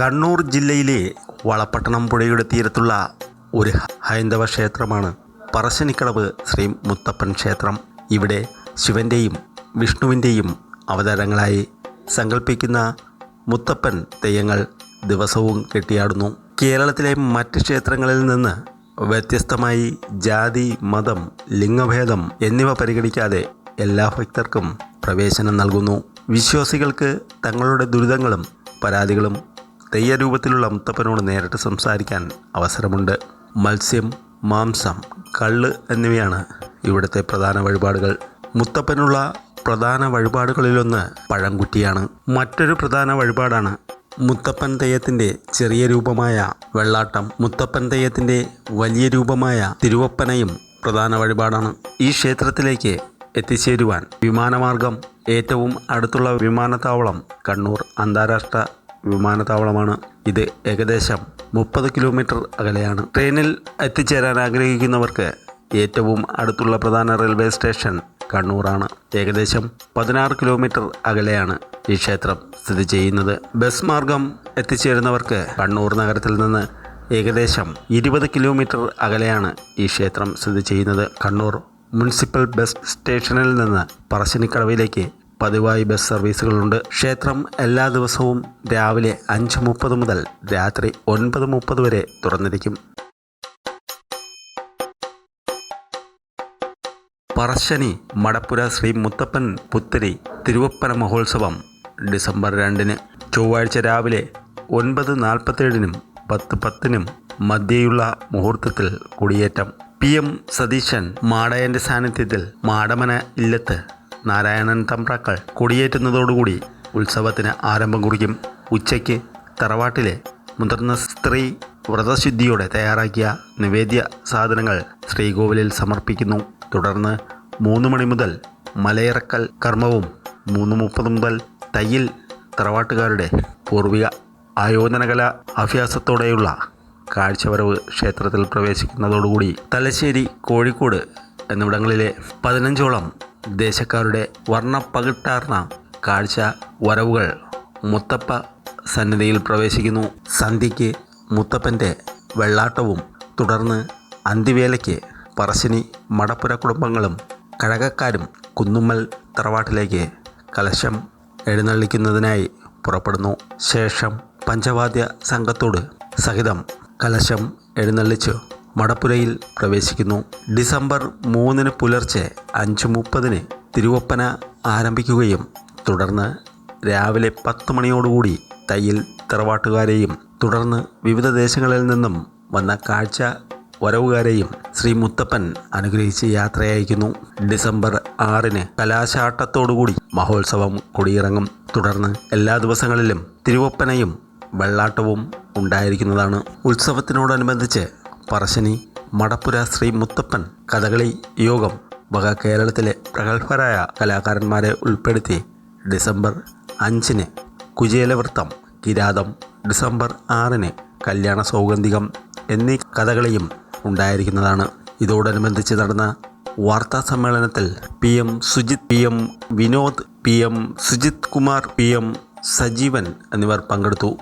കണ്ണൂർ ജില്ലയിലെ വളപട്ടണം പുഴയുടെ തീരത്തുള്ള ഒരു ഹൈന്ദവ ക്ഷേത്രമാണ് പറശ്ശിനിക്കടവ് ശ്രീ മുത്തപ്പൻ ക്ഷേത്രം. ഇവിടെ ശിവന്റെയും വിഷ്ണുവിന്റെയും അവതാരങ്ങളായി സങ്കല്പിക്കുന്ന മുത്തപ്പൻ തെയ്യങ്ങൾ ദിവസവും കെട്ടിയാടുന്നു. കേരളത്തിലെ മറ്റ് ക്ഷേത്രങ്ങളിൽ നിന്ന് വ്യത്യസ്തമായി ജാതി മതം ലിംഗഭേദം എന്നിവ പരിഗണിക്കാതെ എല്ലാ ഭക്തർക്കും പ്രവേശനം നൽകുന്നു. വിശ്വാസികൾക്ക് തങ്ങളുടെ ദുരിതങ്ങളും പരാതികളും തെയ്യരൂപത്തിലുള്ള മുത്തപ്പനോട് നേരിട്ട് സംസാരിക്കാൻ അവസരമുണ്ട്. മത്സ്യം മാംസം കള്ള് എന്നിവയാണ് ഇവിടുത്തെ പ്രധാന വഴിപാടുകൾ. മുത്തപ്പനുള്ള പ്രധാന വഴിപാടുകളിലൊന്ന് പഴംകുറ്റിയാണ്. മറ്റൊരു പ്രധാന വഴിപാടാണ് മുത്തപ്പൻ തെയ്യത്തിന്റെ ചെറിയ രൂപമായ വെള്ളാട്ടം. മുത്തപ്പൻ തെയ്യത്തിന്റെ വലിയ രൂപമായ തിരുവപ്പനയും പ്രധാന വഴിപാടാണ്. ഈ ക്ഷേത്രത്തിലേക്ക് എത്തിച്ചേരുവാൻ വിമാനമാർഗം ഏറ്റവും അടുത്തുള്ള വിമാനത്താവളം കണ്ണൂർ അന്താരാഷ്ട്ര വിമാനത്താവളമാണ് ഇത് ഏകദേശം മുപ്പത് കിലോമീറ്റർ അകലെയാണ്. ട്രെയിനിൽ എത്തിച്ചേരാൻ ആഗ്രഹിക്കുന്നവർക്ക് ഏറ്റവും അടുത്തുള്ള പ്രധാന റെയിൽവേ സ്റ്റേഷൻ കണ്ണൂറാണ്. ഏകദേശം പതിനാറ് കിലോമീറ്റർ അകലെയാണ് ഈ ക്ഷേത്രം സ്ഥിതി ചെയ്യുന്നത്. ബസ് മാർഗം എത്തിച്ചേരുന്നവർക്ക് കണ്ണൂർ നഗരത്തിൽ നിന്ന് ഏകദേശം ഇരുപത് കിലോമീറ്റർ അകലെയാണ് ഈ ക്ഷേത്രം സ്ഥിതി ചെയ്യുന്നത്. കണ്ണൂർ മുനിസിപ്പൽ ബസ് സ്റ്റേഷനിൽ നിന്ന് പറശ്ശിനിക്കടവിലേക്ക് പതിവായി ബസ് സർവീസുകളുണ്ട്. ക്ഷേത്രം എല്ലാ ദിവസവും രാവിലെ അഞ്ച് മുപ്പത് മുതൽ രാത്രി ഒൻപത് മുപ്പത് വരെ തുറന്നിരിക്കും. പറശ്ശനി മടപ്പുര ശ്രീ മുത്തപ്പൻ പുത്തരി തിരുവപ്പന മഹോത്സവം ഡിസംബർ രണ്ടിന്. ചൊവ്വാഴ്ച രാവിലെ ഒൻപത് നാൽപ്പത്തേഴിനും പത്ത് പത്തിനും മധ്യയുള്ള മുഹൂർത്തത്തിൽ കുടിയേറ്റം. പി. എം. സതീശൻ മാടയന്റെ സാന്നിധ്യത്തിൽ മാടമന ഇല്ലത്ത് നാരായണൻ തമ്പ്രാക്കൾ കൊടിയേറ്റുന്നതോടുകൂടി ഉത്സവത്തിന് ആരംഭം കുറിക്കും. ഉച്ചയ്ക്ക് തറവാട്ടിലെ മുതിർന്ന സ്ത്രീ വ്രതശുദ്ധിയോടെ തയ്യാറാക്കിയ നിവേദ്യ സാധനങ്ങൾ ശ്രീകോവിലിൽ സമർപ്പിക്കുന്നു. തുടർന്ന് മൂന്ന് മണി മുതൽ മലയിറക്കൽ കർമ്മവും മൂന്ന് മുപ്പത് മുതൽ തയ്യിൽ തറവാട്ടുകാരുടെ പൂർവിക ആയോധനകല അഭ്യാസത്തോടെയുള്ള കാഴ്ചവരവ് ക്ഷേത്രത്തിൽ പ്രവേശിക്കുന്നതോടുകൂടി തലശ്ശേരി കോഴിക്കോട് എന്നിവിടങ്ങളിലെ പതിനഞ്ചോളം ദേശക്കാരുടെ വർണപ്പകിട്ടാർന്ന കാഴ്ച വരവുകൾ മുത്തപ്പ സന്നിധിയിൽ പ്രവേശിക്കുന്നു. സന്ധ്യയ്ക്ക് മുത്തപ്പന്റെ വെള്ളാട്ടവും തുടർന്ന് അന്തിവേലയ്ക്ക് പറശ്ശിനി മടപ്പുര കുടുംബങ്ങളും കഴകക്കാരും കുന്നുമ്മൽ തറവാട്ടിലേക്ക് കലശം എഴുന്നള്ളിക്കുന്നതിനായി പുറപ്പെടുന്നു. ശേഷം പഞ്ചവാദ്യ സംഘത്തോട് സഹിതം കലശം എഴുന്നള്ളിച്ചു. മടപ്പുരയിൽ പ്രവേശിക്കുന്നു. ഡിസംബർ മൂന്നിന് പുലർച്ചെ അഞ്ച് മുപ്പതിന് തിരുവപ്പന ആരംഭിക്കുകയും തുടർന്ന് രാവിലെ പത്ത് മണിയോടുകൂടി തയ്യിൽ തറവാട്ടുകാരെയും തുടർന്ന് വിവിധ ദേശങ്ങളിൽ നിന്നും വന്ന കാഴ്ച വരവുകാരെയും ശ്രീ മുത്തപ്പൻ അനുഗ്രഹിച്ച് യാത്രയയക്കുന്നു. ഡിസംബർ ആറിന് കലാശാട്ടത്തോടുകൂടി മഹോത്സവം കൊടിയിറങ്ങും. തുടർന്ന് എല്ലാ ദിവസങ്ങളിലും തിരുവപ്പനയും വെള്ളാട്ടവും ഉണ്ടായിരിക്കുന്നതാണ്. ഉത്സവത്തിനോടനുബന്ധിച്ച് പറശ്ശിനി മടപ്പുര ശ്രീ മുത്തപ്പൻ കഥകളി യോഗം വക കേരളത്തിലെ പ്രഗത്ഭരായ കലാകാരന്മാരെ ഉൾപ്പെടുത്തി ഡിസംബർ അഞ്ചിന് കുചേലവൃത്തം കിരാതം ഡിസംബർ ആറിന് കല്യാണ സൗഗന്ധികം എന്നീ കഥകളിയും ഉണ്ടായിരിക്കുന്നതാണ്. ഇതോടനുബന്ധിച്ച് നടന്ന വാർത്താ സമ്മേളനത്തിൽ P M Sujith P M Vinod P M Sujith Kumar P M Sajeevan എന്നിവർ പങ്കെടുത്തു.